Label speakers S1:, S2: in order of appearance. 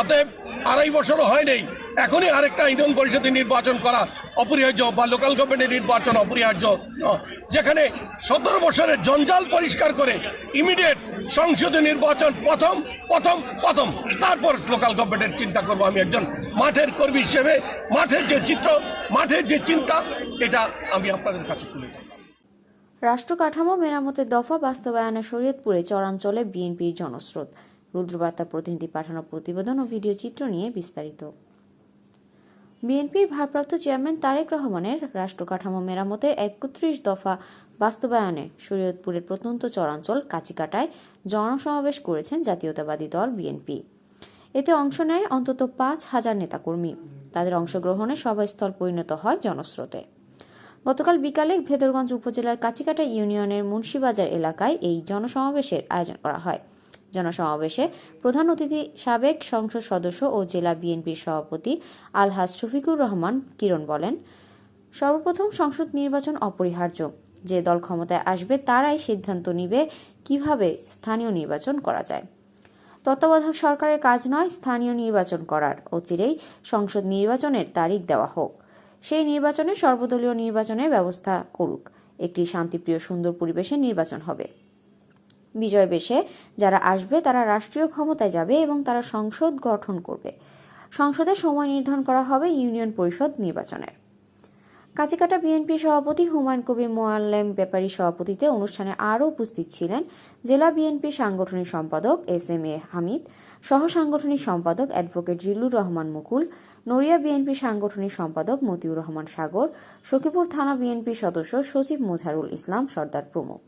S1: অতএব আড়াই বছরও হয়নি এখনই আরেকটা ইউনিয়ন পরিষদের নির্বাচন করা অপরিহার্য বা লোকাল গভর্নমেন্টের নির্বাচন অপরিহার্য। যেখানে সতেরো বছরের জঞ্জাল পরিষ্কার করে ইমিডিয়েট সংসদীয় নির্বাচন প্রথম প্রথম প্রথম তারপর লোকাল গভর্নমেন্টের চিন্তা করব আমি একজন মাঠের কর্মী হিসেবে, মাঠের যে চিত্র, মাঠের যে চিন্তা, এটা আমি আপনাদের কাছে তুলে।
S2: রাষ্ট্র কাঠামো মেরামতের দফা বাস্তবায়নে শরীয়তপুরে চরাঞ্চলে বিএনপির জনস্রোত রুদ্রবার্তা প্রতিনিধি পাঠানো প্রতিবেদন ও ভিডিও চিত্র নিয়ে বিস্তারিত। বিএনপির ভারপ্রাপ্ত চেয়ারম্যান তারেক রহমানের রাষ্ট্র কাঠামো মেরামতের একত্রিশ দফা বাস্তবায়নে শরীয়তপুরের প্রত্যন্ত চরাঞ্চল কাচিকাটায় জনসমাবেশ করেছেন জাতীয়তাবাদী দল বিএনপি। এতে অংশ নেয় অন্তত পাঁচ হাজার নেতাকর্মী। তাদের অংশগ্রহণে সভাস্থল পরিণত হয় জনস্রোতে। গতকাল বিকালে ভেদরগঞ্জ উপজেলার কাছিকাটা ইউনিয়নের মুন্সিবাজার এলাকায় এই জনসমাবেশের আয়োজন করা হয়। জনসমাবেশে প্রধান অতিথি সাবেক সংসদ সদস্য ও জেলা বিএনপির সভাপতি আলহাজ শফিকুর রহমান কিরণ বলেন, সর্বপ্রথম সংসদ নির্বাচন অপরিহার্য। যে দল ক্ষমতায় আসবে তারাই সিদ্ধান্ত নিবে কীভাবে স্থানীয় নির্বাচন করা যায়। তত্ত্বাবধায়ক সরকারের কাজ নয় স্থানীয় নির্বাচন করার। অচিরেই সংসদ নির্বাচনের তারিখ দেওয়া হোক। সেই নির্বাচনে সর্বদলীয় নির্বাচনের ব্যবস্থা করুক। একটি শান্তিপ্রিয় সুন্দর পরিবেশে নির্বাচন হবে। বিজয় বেশে। যারা আসবে, তারা রাষ্ট্রীয় ক্ষমতায় যাবে এবং তারা সংসদ গঠন করবে। সংসদে সময় নির্ধারণ করা হবে ইউনিয়ন পরিষদ নির্বাচনের। কাচিকাটা বিএনপি সভাপতি হুমায়ুন কবির মোয়াল্লেম ব্যাপারী সভাপতিতে অনুষ্ঠানে আরও উপস্থিত ছিলেন জেলা বিএনপি সাংগঠনিক সম্পাদক এস এম এ হামিদ, সহ সাংগঠনিক সম্পাদক অ্যাডভোকেট জিল্লুর রহমান মুকুল, নড়িয়া বিএনপি সাংগঠনিক সম্পাদক মতিউর রহমান সাগর, সখীপুর থানা বিএনপি সদস্য সচিব মোজারুল ইসলাম সর্দার প্রমুখ।